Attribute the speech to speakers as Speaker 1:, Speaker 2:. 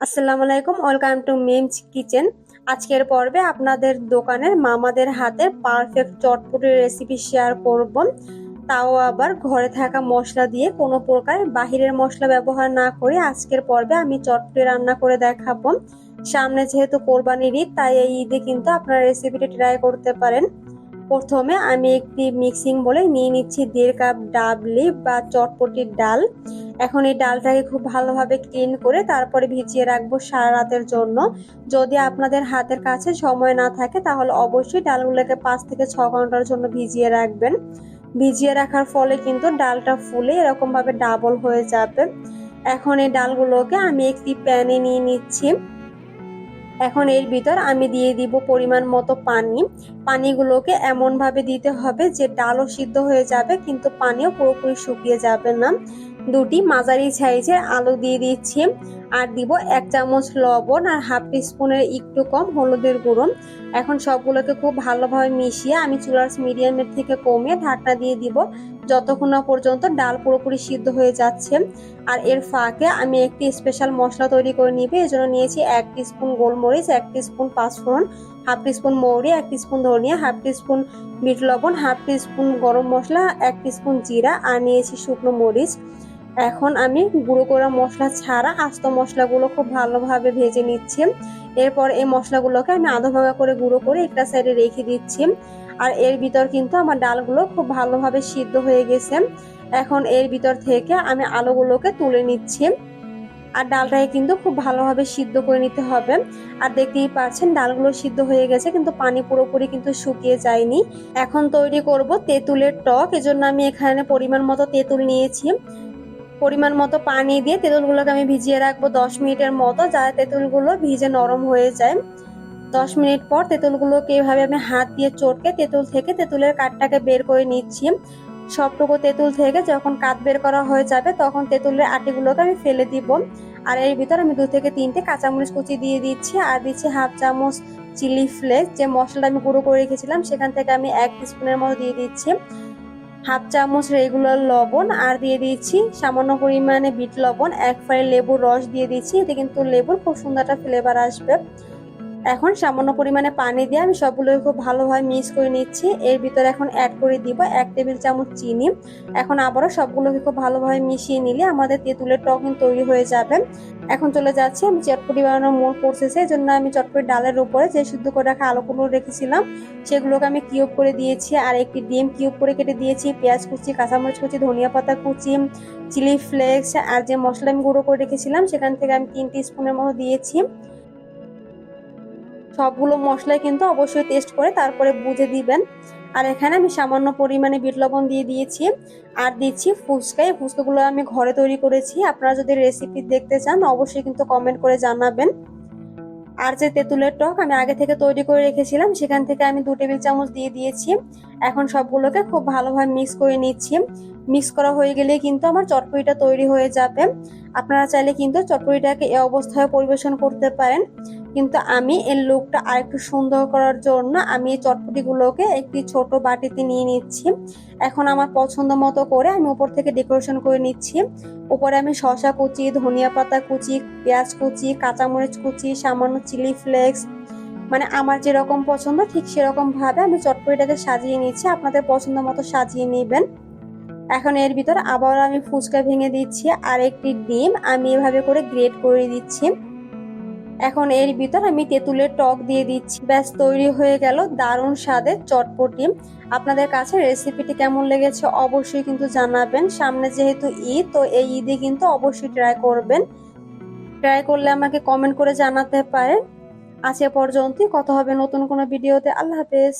Speaker 1: আসসালামু আলাইকুম, welcome to memes kitchen. আজকের পর্বে আপনাদের দোকানের মামাদের হাতের পারফেক্ট চটপটি রেসিপি শেয়ার করব। তাও আবার ঘরে থাকা মশলা দিয়ে কোনো প্রকার বাহিরের মশলা ব্যবহার না করে আজকের পর্বে আমি চটপটি রান্না করে দেখাবো। সামনে যেহেতু কোরবানির ঈদ, তাই এই ঈদে কিন্তু আপনারা রেসিপিটি ট্রাই করতে পারেন। প্রথমে আমি একটি মিক্সিং বলে নিয়ে নিচ্ছি দেড় কাপ ডাব ডাবলি বা চটপটির ডাল। এখন এই ডালটাকে খুব ভালোভাবে ক্লিন করে তারপরে ভিজিয়ে রাখব সারা রাতের জন্য। যদি আপনাদের হাতের কাছে সময় না থাকে তাহলে অবশ্যই ডালগুলোকে পাঁচ থেকে ছ ঘণ্টার জন্য ভিজিয়ে রাখবেন। ভিজিয়ে রাখার ফলে কিন্তু ডালটা ফুলে এরকমভাবে ডাবল হয়ে যাবে। এখন এই ডালগুলোকে আমি একটি প্যানে নিয়ে নিচ্ছি। এখন এর ভিতর আমি দিয়ে দিব পরিমাণ মতো পানি। পানিগুলোকে এমনভাবে দিতে হবে যে ডালও সিদ্ধ হয়ে যাবে, কিন্তু পানিও পুরোপুরি শুকিয়ে যাবে না। দুটি মাঝারি সাইজের আলু দিয়ে দিচ্ছি। আর দিব এক চামচ লবণ আর হাফ স্পুনের একটু কম হলুদের গুঁড়ো। এখন সবগুলোকে খুব ভালোভাবে মিশিয়ে আমি চুলার মিডিয়ামের থেকে কমিয়ে ঢাকনা দিয়ে দিব। যতক্ষণ না পর্যন্ত ডাল পুরোপুরি সিদ্ধ হয়ে যাচ্ছে। আর এর ফাঁকে আমি একটি স্পেশাল মশলা তৈরি করে নিবে। এজন্য নিয়েছি এক স্পুন গোলমরিচ, এক স্পুন পাঁচফোড়ন, হাফ স্পুন মৌরি, এক স্পুন ধনিয়া, হাফ স্পুন বিট লবণ, হাফ স্পুন গরম মশলা, এক স্পুন জিরা আর নিয়েছি শুকনো মরিচ। এখন আমি গুঁড়ো করা মশলা ছাড়া আস্ত মশলাগুলো খুব ভালোভাবে ভেজে নিচ্ছি। এরপর এই মশলাগুলোকে আমি আধো ভাগা করে গুঁড়ো করে একটা সাইডে রেখে দিচ্ছি। আর এর ভিতর কিন্তু আমার ডালগুলো খুব ভালোভাবে সিদ্ধ হয়ে গেছে। এখন এর ভিতর থেকে আমি আলুগুলোকে তুলে নিচ্ছি। আর ডালটাকে কিন্তু খুব ভালোভাবে সিদ্ধ করে নিতে হবে। আর দেখতেই পাচ্ছেন ডালগুলো সিদ্ধ হয়ে গেছে, কিন্তু পানি পুরোপুরি কিন্তু শুকিয়ে যায়নি। এখন তৈরি করব তেঁতুলের টক, এজন্য আমি এখানে পরিমাণ মতো তেঁতুল নিয়েছি। পরিমাণ মতো পানি দিয়ে তেঁতুলগুলোকে আমি ভিজিয়ে রাখব দশ মিনিটের মতো, যাতে তেঁতুলগুলো ভিজে নরম হয়ে যায়। দশ মিনিট পর তেঁতুলগুলোকে এভাবে আমি হাত দিয়ে চটকে তেঁতুল থেকে তেঁতুলের কাঠটাকে বের করে নিচ্ছি। সবটুকু তেঁতুল থেকে যখন কাঠ বের করা হয়ে যাবে, তখন তেঁতুলের আটিগুলোকে আমি ফেলে দিব। আর এর ভিতর আমি দু থেকে তিনটে কাঁচামরিচ কুচি দিয়ে দিচ্ছি। আর দিচ্ছি হাফ চামচ চিলি ফ্লেক্স, যে মশলাটা আমি গুঁড়ো করে রেখেছিলাম, সেখান থেকে আমি এক স্পুনের মতো দিয়ে দিচ্ছি। হাফ চামচ রেগুলার লবণ আর দিয়ে দিচ্ছি সামান্য পরিমাণে বিট লবণ, এক ফাইল লেবুর রস দিয়ে দিচ্ছি এতে কিন্তু লেবুর খুব সুন্দর একটা ফ্লেভার আসবে। এখন সামান্য পরিমাণে পানি দিয়ে আমি সবগুলো খুব ভালোভাবে মিক্স করে নিচ্ছি। এর ভিতরে এখন অ্যাড করে দিব এক টেবিল চামচ চিনি। এখন আবারও সবগুলোকে খুব ভালোভাবে মিশিয়ে নিলে আমাদের তেঁতুলের টক তৈরি হয়ে যাবে। এখন চলে যাচ্ছে, আমি চটপটি বানানোর মূল প্রসেসে জন্য আমি চটপটি ডালের উপরে যে শুদ্ধ করে রাখা আলুগুলো রেখেছিলাম, সেগুলোকে আমি কিউব করে দিয়েছি। আর একটি ডিম কিউব করে কেটে দিয়েছি, পেঁয়াজ কুচি, কাঁচামরিচ কুচি, ধনিয়া পাতা কুচি চিলি ফ্লেক্স আর যে মশলা আমি গুঁড়ো করে রেখেছিলাম, সেখান থেকে আমি তিন স্পুনের মতো দিয়েছি। সবগুলো মশলাই কিন্তু অবশ্যই টেস্ট করে, তারপরে বুঝে দিবেন। আর এখানে আমি সামান্য পরিমাণে বিট লবণ দিয়ে দিয়েছি। আর দিচ্ছি ফুচকা। এই ফুচকাগুলো আমি ঘরে তৈরি করেছি। আপনারা যদি রেসিপি দেখতে চান, অবশ্যই কিন্তু কমেন্ট করে জানাবেন। আর যে তেঁতুলের টক আমি আগে থেকে তৈরি করে রেখেছিলাম, সেখান থেকে আমি দু টেবিল চামচ দিয়ে দিয়েছি। এখন সবগুলোকে খুব ভালোভাবে মিক্স করে নিচ্ছি। মিক্স করা হয়ে গেলে কিন্তু আমার চটপটিটা তৈরি হয়ে যাবে। আপনারা চাইলে কিন্তু চটপটিটাকে এ অবস্থায় পরিবেশন করতে পারেন। কিন্তু আমি এর লুকটা আরেকটু সুন্দর করার জন্য আমি এই চটপটিগুলোকে একটি ছোট বাটিতে নিয়ে নিচ্ছি। এখন আমার পছন্দ মতো করে আমি উপর থেকে ডেকোরেশন করে নিচ্ছি। উপরে আমি শশা কুচি, ধনিয়া পাতা কুচি, পেঁয়াজ কুচি, কাঁচামরিচ কুচি, সামান্য চিলি ফ্লেক্স মানে আমার যেরকম পছন্দ ঠিক সেরকমভাবে আমি চটপটিটাকে সাজিয়ে নিচ্ছি। আপনাদের পছন্দ মতো সাজিয়ে নেবেন। এখন এর ভিতর আবার আমি ফুচকা ভেঙে দিচ্ছি, আর একটি ডিম আমি এভাবে করে গ্রেট করে দিচ্ছি। এখন এর ভিতর আমি তেঁতুলের টক দিয়ে দিচ্ছি। ব্যাস, তৈরি হয়ে গেল দারুণ স্বাদের চটপটি আপনাদের কাছে রেসিপিটি কেমন লেগেছে অবশ্যই কিন্তু জানাবেন। সামনে যেহেতু ঈদ, তো এই ঈদে কিন্তু অবশ্যই ট্রাই করবেন। ট্রাই করলে আমাকে কমেন্ট করে জানাতে পারেন। আজ এ পর্যন্তই। কথা হবে নতুন কোনো ভিডিওতে আল্লাহ হাফেজ।